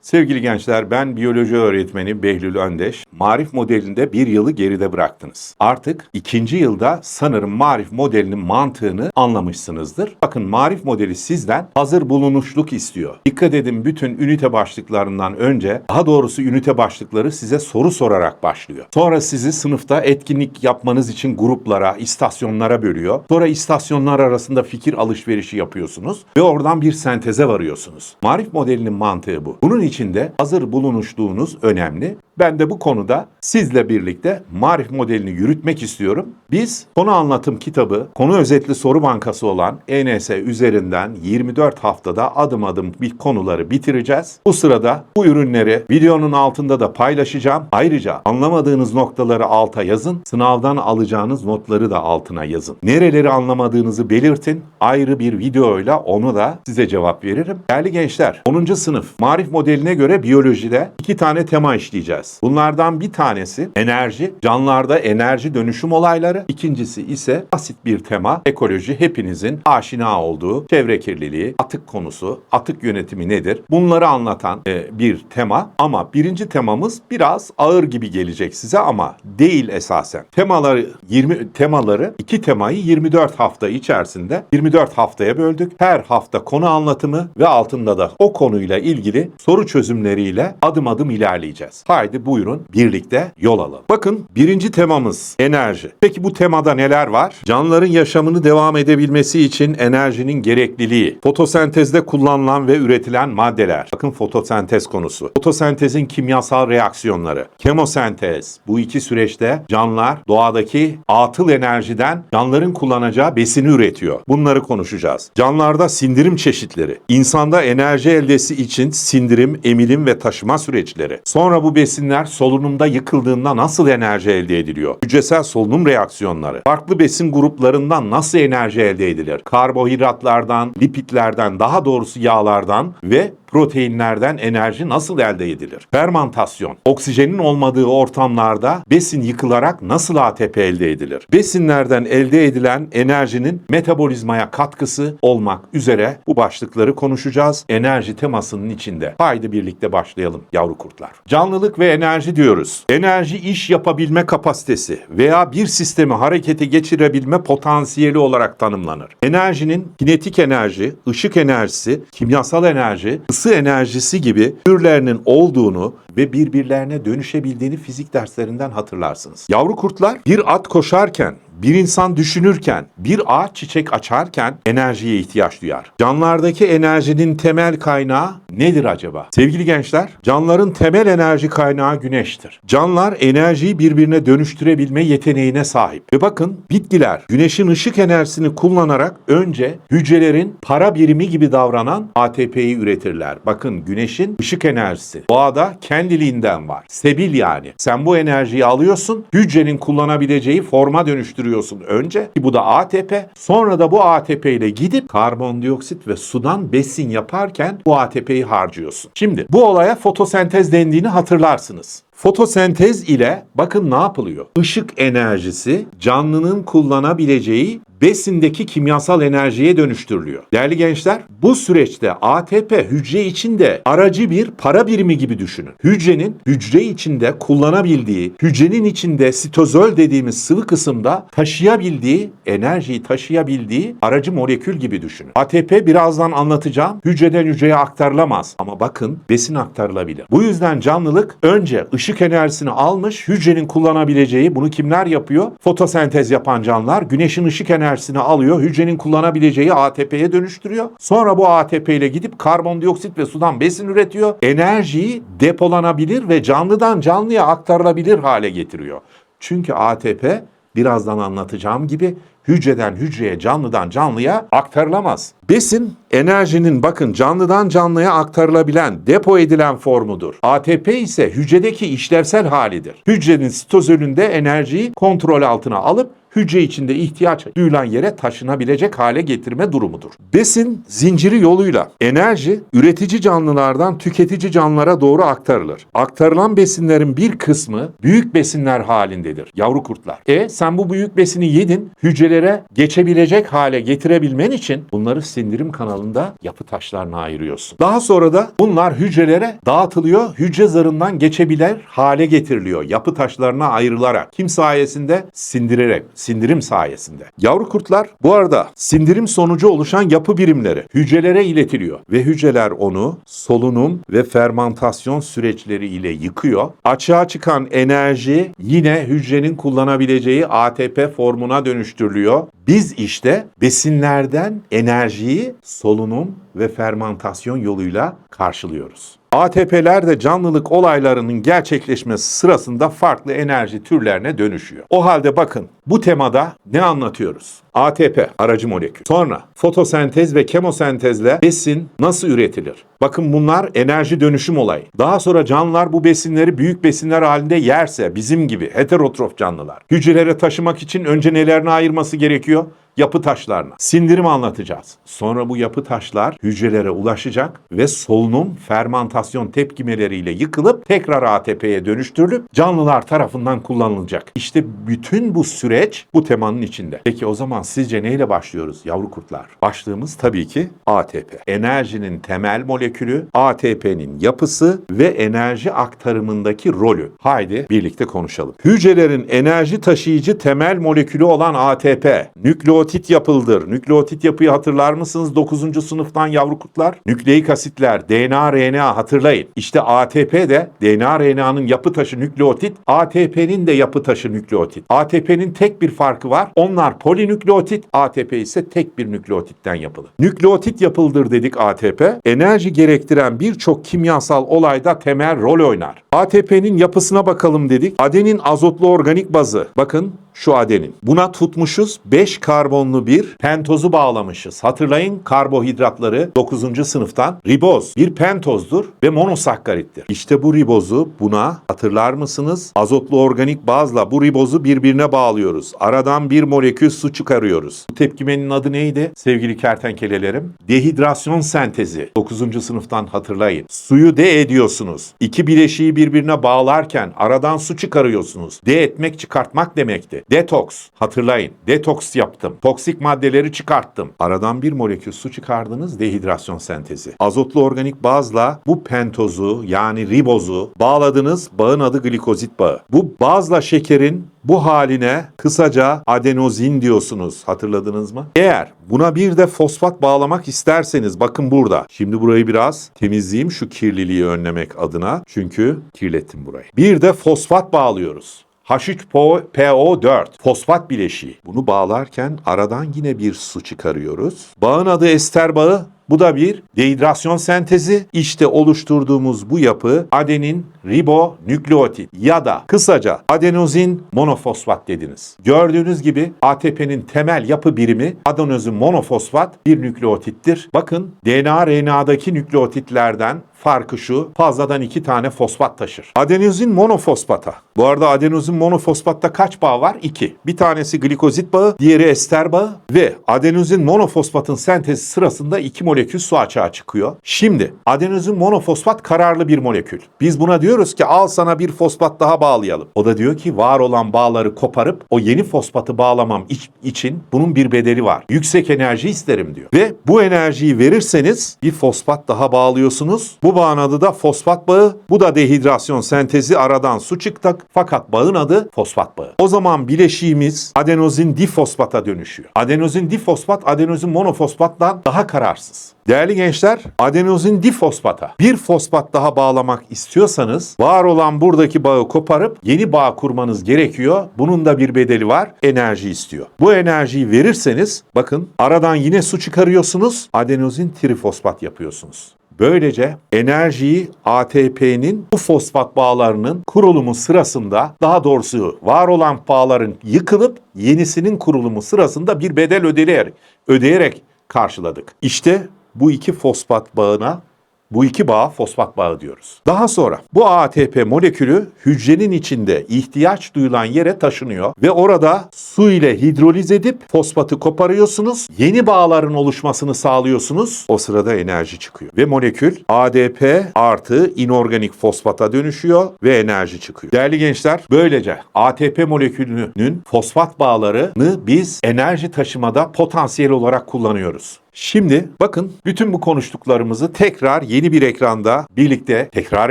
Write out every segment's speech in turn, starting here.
Sevgili gençler ben biyoloji öğretmeni Behlül Öndeş. Marif modelinde bir yılı geride bıraktınız. Artık ikinci yılda sanırım marif modelinin mantığını anlamışsınızdır. Bakın marif modeli sizden hazır bulunuşluk istiyor. Dikkat edin bütün ünite başlıklarından önce daha doğrusu ünite başlıkları size soru sorarak başlıyor. Sonra sizi sınıfta etkinlik yapmanız için gruplara, istasyonlara bölüyor. Sonra istasyonlar arasında fikir alışverişi yapıyorsunuz ve oradan bir senteze varıyorsunuz. Marif modelinin mantığı bu. Bunun için de hazır bulunuşluğunuz önemli. Ben de bu konuda sizle birlikte Marif modelini yürütmek istiyorum. Biz konu anlatım kitabı, konu özetli soru bankası olan ENS üzerinden 24 haftada adım adım bir konuları bitireceğiz. Bu sırada bu ürünleri videonun altında da paylaşacağım. Ayrıca anlamadığınız noktaları alta yazın. Sınavdan alacağınız notları da altına yazın. Nereleri anlamadığınızı belirtin. Ayrı bir videoyla onu da size cevap veririm. Değerli gençler, 10. sınıf Marif modeline göre biyolojide iki tane tema işleyeceğiz. Bunlardan bir tanesi enerji, canlılarda enerji dönüşüm olayları. İkincisi ise basit bir tema, ekoloji hepinizin aşina olduğu çevre kirliliği, atık konusu, atık yönetimi nedir? Bunları anlatan e, bir tema ama birinci temamız biraz ağır gibi gelecek size ama değil esasen. Temaları 20 temaları iki temayı 24 hafta içerisinde 24 haftaya böldük. Her hafta konu anlatımı ve altında da o konuyla ilgili soru çözümleriyle adım adım ilerleyeceğiz. Haydi buyurun birlikte yol alalım. Bakın birinci temamız enerji. Peki bu temada neler var? Canlıların yaşamını devam edebilmesi için enerjinin gerekliliği, fotosentezde kullanılan ve üretilen maddeler. Bakın fotosentez konusu. Fotosentezin kimyasal reaksiyonları, kemosentez. Bu iki süreçte canlılar doğadaki atıl enerjiden canlıların kullanacağı besini üretiyor. Bunları konuşacağız. Canlılarda sindirim çeşitleri, insanda enerji eldesi için sindirim, emilim ve taşıma süreçleri. Sonra bu besinler solunumda yıkıldığında nasıl enerji elde ediliyor? Hücresel solunum reaksiyonları. Farklı besin gruplarından nasıl enerji elde edilir? Karbonhidratlardan, lipidlerden, daha doğrusu yağlardan ve proteinlerden enerji nasıl elde edilir? Fermantasyon. Oksijenin olmadığı ortamlarda besin yıkılarak nasıl ATP elde edilir? Besinlerden elde edilen enerjinin metabolizmaya katkısı olmak üzere bu başlıkları konuşacağız. Enerji temasının içinde. Haydi birlikte başlayalım yavru kurtlar. Canlılık ve enerji diyoruz. Enerji iş yapabilme kapasitesi veya bir sistemi harekete geçirebilme potansiyeli olarak tanımlanır. Enerjinin kinetik enerji, ışık enerjisi, kimyasal enerji, ısı enerjisi gibi türlerinin olduğunu ve birbirlerine dönüşebildiğini fizik derslerinden hatırlarsınız. Yavru kurtlar bir at koşarken, bir insan düşünürken, bir ağaç çiçek açarken enerjiye ihtiyaç duyar. Canlılardaki enerjinin temel kaynağı nedir acaba? Sevgili gençler, canlıların temel enerji kaynağı güneştir. Canlılar enerjiyi birbirine dönüştürebilme yeteneğine sahip. Ve bakın bitkiler güneşin ışık enerjisini kullanarak önce hücrelerin para birimi gibi davranan ATP'yi üretirler. Bakın güneşin ışık enerjisi doğada kendiliğinden var. Sebil yani. Sen bu enerjiyi alıyorsun, hücrenin kullanabileceği forma dönüştürüyorsun önce ki bu da ATP. Sonra da bu ATP ile gidip karbondioksit ve sudan besin yaparken bu ATP'yi harcıyorsun. Şimdi bu olaya fotosentez dendiğini hatırlarsınız. Fotosentez ile bakın ne yapılıyor? Işık enerjisi canlının kullanabileceği besindeki kimyasal enerjiye dönüştürülüyor. Değerli gençler, bu süreçte ATP hücre içinde aracı bir para birimi gibi düşünün. Hücrenin hücre içinde kullanabildiği, hücrenin içinde sitozol dediğimiz sıvı kısımda taşıyabildiği, enerjiyi taşıyabildiği aracı molekül gibi düşünün. ATP birazdan anlatacağım. Hücreden hücreye aktarılamaz ama bakın besin aktarılabilir. Bu yüzden canlılık önce ışık enerjisini almış, hücrenin kullanabileceği bunu kimler yapıyor? Fotosentez yapan canlılar güneşin ışık enerjisini alıyor, hücrenin kullanabileceği ATP'ye dönüştürüyor. Sonra bu ATP ile gidip karbondioksit ve sudan besin üretiyor. Enerjiyi depolanabilir ve canlıdan canlıya aktarılabilir hale getiriyor. Çünkü ATP birazdan anlatacağım gibi hücreden hücreye, canlıdan canlıya aktarılamaz. Besin enerjinin bakın canlıdan canlıya aktarılabilen, depo edilen formudur. ATP ise hücredeki işlevsel halidir. Hücrenin sitozölünde enerjiyi kontrol altına alıp hücre içinde ihtiyaç duyulan yere taşınabilecek hale getirme durumudur. Besin zinciri yoluyla enerji üretici canlılardan tüketici canlılara doğru aktarılır. Aktarılan besinlerin bir kısmı büyük besinler halindedir. Yavru kurtlar. E sen bu büyük besini yedin, hücrelere geçebilecek hale getirebilmen için bunları sindirim kanalında yapı taşlarına ayırıyorsun. Daha sonra da bunlar hücrelere dağıtılıyor, hücre zarından geçebilir hale getiriliyor. Yapı taşlarına ayrılarak. Kim sayesinde? Sindirerek, sindirim sayesinde. Yavru kurtlar bu arada sindirim sonucu oluşan yapı birimleri hücrelere iletiliyor ve hücreler onu solunum ve fermantasyon süreçleri ile yıkıyor. Açığa çıkan enerji yine hücrenin kullanabileceği ATP formuna dönüştürülüyor. Biz işte besinlerden enerjiyi solunum ve fermantasyon yoluyla karşılıyoruz. ATP'ler de canlılık olaylarının gerçekleşmesi sırasında farklı enerji türlerine dönüşüyor. O halde bakın bu temada ne anlatıyoruz? ATP aracı molekül. Sonra fotosentez ve kemosentezle besin nasıl üretilir? Bakın bunlar enerji dönüşüm olayı. Daha sonra canlılar bu besinleri büyük besinler halinde yerse bizim gibi heterotrof canlılar. Hücrelere taşımak için önce nelerini ayırması gerekiyor? Yapı taşlarına. Sindirim anlatacağız. Sonra bu yapı taşlar hücrelere ulaşacak ve solunum, fermantasyon tepkimeleriyle yıkılıp tekrar ATP'ye dönüştürülüp canlılar tarafından kullanılacak. İşte bütün bu süreç bu temanın içinde. Peki o zaman sizce neyle başlıyoruz yavru kurtlar? Başlığımız tabii ki ATP. Enerjinin temel molekülü, ATP'nin yapısı ve enerji aktarımındaki rolü. Haydi birlikte konuşalım. Hücrelerin enerji taşıyıcı temel molekülü olan ATP, nükleotit yapıldır. Nükleotit yapıyı hatırlar mısınız 9. sınıftan yavru kurtlar? Nükleik asitler, DNA, RNA hatırlayın. İşte ATP de DNA, RNA'nın yapı taşı nükleotit, ATP'nin de yapı taşı nükleotit. ATP'nin tek bir farkı var. Onlar polinükleotit, ATP ise tek bir nükleotitten yapılı. Nükleotit yapıldır dedik ATP. Enerji gerektiren birçok kimyasal olayda temel rol oynar. ATP'nin yapısına bakalım dedik. Adenin azotlu organik bazı. Bakın şu adenin. Buna tutmuşuz 5 karbonlu bir pentozu bağlamışız. Hatırlayın karbohidratları 9. sınıftan. Riboz bir pentozdur ve monosakkarittir. İşte bu ribozu buna hatırlar mısınız? Azotlu organik bazla bu ribozu birbirine bağlıyoruz. Aradan bir molekül su çıkarıyoruz. Bu tepkimenin adı neydi sevgili kertenkelelerim? Dehidrasyon sentezi. 9. sınıftan hatırlayın. Suyu de ediyorsunuz. İki bileşiği birbirine bağlarken aradan su çıkarıyorsunuz. De etmek çıkartmak demekti. Detoks. Hatırlayın. Detoks yaptım. Toksik maddeleri çıkarttım. Aradan bir molekül su çıkardınız. Dehidrasyon sentezi. Azotlu organik bazla bu pentozu yani ribozu bağladınız. Bağın adı glikozit bağı. Bu bazla şekerin bu haline kısaca adenozin diyorsunuz. Hatırladınız mı? Eğer buna bir de fosfat bağlamak isterseniz bakın burada. Şimdi burayı biraz temizleyeyim şu kirliliği önlemek adına. Çünkü kirlettim burayı. Bir de fosfat bağlıyoruz. H3PO4 fosfat bileşiği. Bunu bağlarken aradan yine bir su çıkarıyoruz. Bağın adı ester bağı. Bu da bir dehidrasyon sentezi. İşte oluşturduğumuz bu yapı adenin ribonükleotit ya da kısaca adenozin monofosfat dediniz. Gördüğünüz gibi ATP'nin temel yapı birimi adenozin monofosfat bir nükleotittir. Bakın DNA RNA'daki nükleotitlerden farkı şu. Fazladan iki tane fosfat taşır. Adenozin monofosfata. Bu arada adenozin monofosfatta kaç bağ var? İki. Bir tanesi glikozit bağı, diğeri ester bağı ve adenozin monofosfatın sentezi sırasında iki molekül su açığa çıkıyor. Şimdi adenozin monofosfat kararlı bir molekül. Biz buna diyoruz ki al sana bir fosfat daha bağlayalım. O da diyor ki var olan bağları koparıp o yeni fosfatı bağlamam iç- için bunun bir bedeli var. Yüksek enerji isterim diyor. Ve bu enerjiyi verirseniz bir fosfat daha bağlıyorsunuz. Bu bağın adı da fosfat bağı. Bu da dehidrasyon sentezi aradan su çıktı fakat bağın adı fosfat bağı. O zaman bileşiğimiz adenozin difosfata dönüşüyor. Adenozin difosfat adenozin monofosfattan daha kararsız. Değerli gençler, adenozin difosfata bir fosfat daha bağlamak istiyorsanız var olan buradaki bağı koparıp yeni bağ kurmanız gerekiyor. Bunun da bir bedeli var. Enerji istiyor. Bu enerjiyi verirseniz bakın aradan yine su çıkarıyorsunuz. Adenozin trifosfat yapıyorsunuz. Böylece enerjiyi ATP'nin bu fosfat bağlarının kurulumu sırasında daha doğrusu var olan bağların yıkılıp yenisinin kurulumu sırasında bir bedel ödeyerek, ödeyerek karşıladık. İşte bu iki fosfat bağına Bu iki bağa fosfat bağı diyoruz. Daha sonra bu ATP molekülü hücrenin içinde ihtiyaç duyulan yere taşınıyor ve orada su ile hidroliz edip fosfatı koparıyorsunuz. Yeni bağların oluşmasını sağlıyorsunuz. O sırada enerji çıkıyor. Ve molekül ADP artı inorganik fosfata dönüşüyor ve enerji çıkıyor. Değerli gençler böylece ATP molekülünün fosfat bağlarını biz enerji taşımada potansiyel olarak kullanıyoruz. Şimdi bakın bütün bu konuştuklarımızı tekrar yeni bir ekranda birlikte tekrar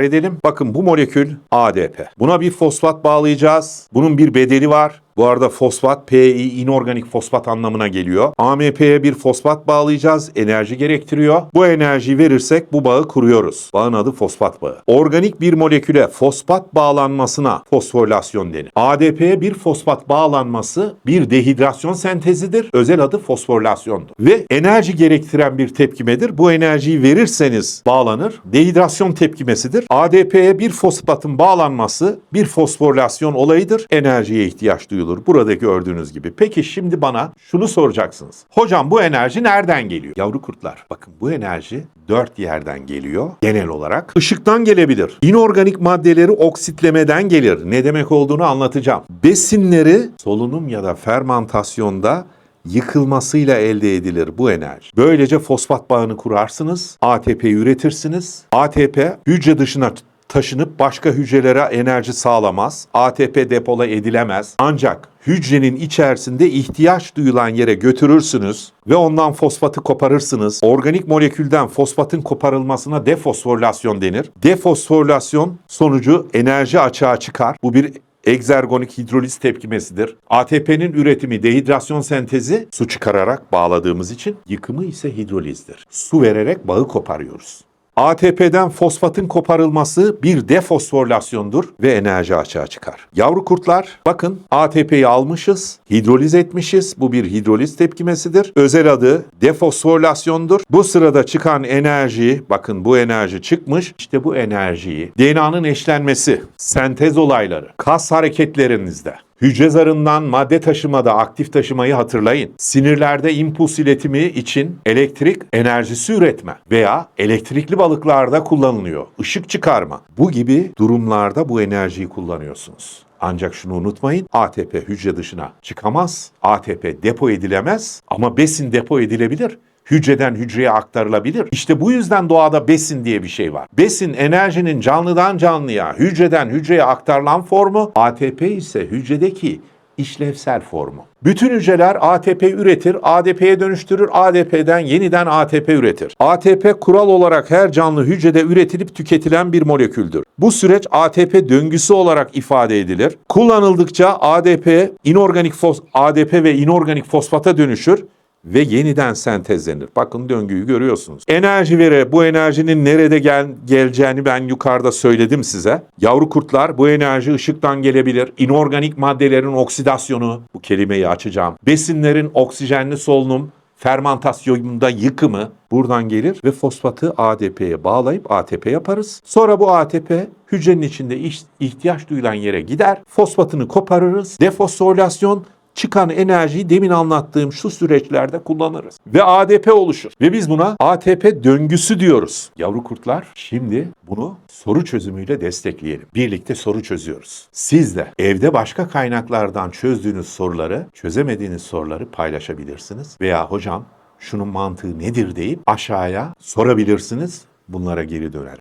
edelim. Bakın bu molekül ADP. Buna bir fosfat bağlayacağız. Bunun bir bedeli var. Bu arada fosfat PI inorganik fosfat anlamına geliyor. AMP'ye bir fosfat bağlayacağız. Enerji gerektiriyor. Bu enerjiyi verirsek bu bağı kuruyoruz. Bağın adı fosfat bağı. Organik bir moleküle fosfat bağlanmasına fosforilasyon denir. ADP'ye bir fosfat bağlanması bir dehidrasyon sentezidir. Özel adı fosforilasyondur. Ve enerji gerektiren bir tepkimedir. Bu enerjiyi verirseniz bağlanır. Dehidrasyon tepkimesidir. ADP'ye bir fosfatın bağlanması bir fosforilasyon olayıdır. Enerjiye ihtiyaç duyulur. Burada gördüğünüz gibi. Peki şimdi bana şunu soracaksınız. Hocam bu enerji nereden geliyor? Yavru kurtlar. Bakın bu enerji dört yerden geliyor genel olarak. Işıktan gelebilir. İnorganik maddeleri oksitlemeden gelir. Ne demek olduğunu anlatacağım. Besinleri solunum ya da fermantasyonda yıkılmasıyla elde edilir bu enerji. Böylece fosfat bağını kurarsınız, ATP üretirsiniz. ATP hücre dışına taşınıp başka hücrelere enerji sağlamaz. ATP depola edilemez. Ancak hücrenin içerisinde ihtiyaç duyulan yere götürürsünüz ve ondan fosfatı koparırsınız. Organik molekülden fosfatın koparılmasına defosforilasyon denir. Defosforilasyon sonucu enerji açığa çıkar. Bu bir egzergonik hidroliz tepkimesidir. ATP'nin üretimi dehidrasyon sentezi su çıkararak bağladığımız için yıkımı ise hidrolizdir. Su vererek bağı koparıyoruz. ATP'den fosfatın koparılması bir defosforilasyondur ve enerji açığa çıkar. Yavru kurtlar bakın ATP'yi almışız, hidroliz etmişiz. Bu bir hidroliz tepkimesidir. Özel adı defosforilasyondur. Bu sırada çıkan enerji, bakın bu enerji çıkmış. İşte bu enerjiyi DNA'nın eşlenmesi, sentez olayları, kas hareketlerinizde Hücre zarından madde taşımada aktif taşımayı hatırlayın. Sinirlerde impuls iletimi için elektrik enerjisi üretme veya elektrikli balıklarda kullanılıyor. Işık çıkarma. Bu gibi durumlarda bu enerjiyi kullanıyorsunuz. Ancak şunu unutmayın, ATP hücre dışına çıkamaz, ATP depo edilemez ama besin depo edilebilir hücreden hücreye aktarılabilir. İşte bu yüzden doğada besin diye bir şey var. Besin enerjinin canlıdan canlıya, hücreden hücreye aktarılan formu, ATP ise hücredeki işlevsel formu. Bütün hücreler ATP üretir, ADP'ye dönüştürür, ADP'den yeniden ATP üretir. ATP kural olarak her canlı hücrede üretilip tüketilen bir moleküldür. Bu süreç ATP döngüsü olarak ifade edilir. Kullanıldıkça ADP inorganik fos ADP ve inorganik fosfata dönüşür ve yeniden sentezlenir. Bakın döngüyü görüyorsunuz. Enerji vere bu enerjinin nerede gel geleceğini ben yukarıda söyledim size. Yavru kurtlar bu enerji ışıktan gelebilir. İnorganik maddelerin oksidasyonu bu kelimeyi açacağım. Besinlerin oksijenli solunum fermantasyonunda yıkımı buradan gelir ve fosfatı ADP'ye bağlayıp ATP yaparız. Sonra bu ATP hücrenin içinde ihtiyaç duyulan yere gider. Fosfatını koparırız. Defosforilasyon çıkan enerjiyi demin anlattığım şu süreçlerde kullanırız. Ve ADP oluşur. Ve biz buna ATP döngüsü diyoruz. Yavru kurtlar şimdi bunu soru çözümüyle destekleyelim. Birlikte soru çözüyoruz. Siz de evde başka kaynaklardan çözdüğünüz soruları, çözemediğiniz soruları paylaşabilirsiniz. Veya hocam şunun mantığı nedir deyip aşağıya sorabilirsiniz. Bunlara geri döner.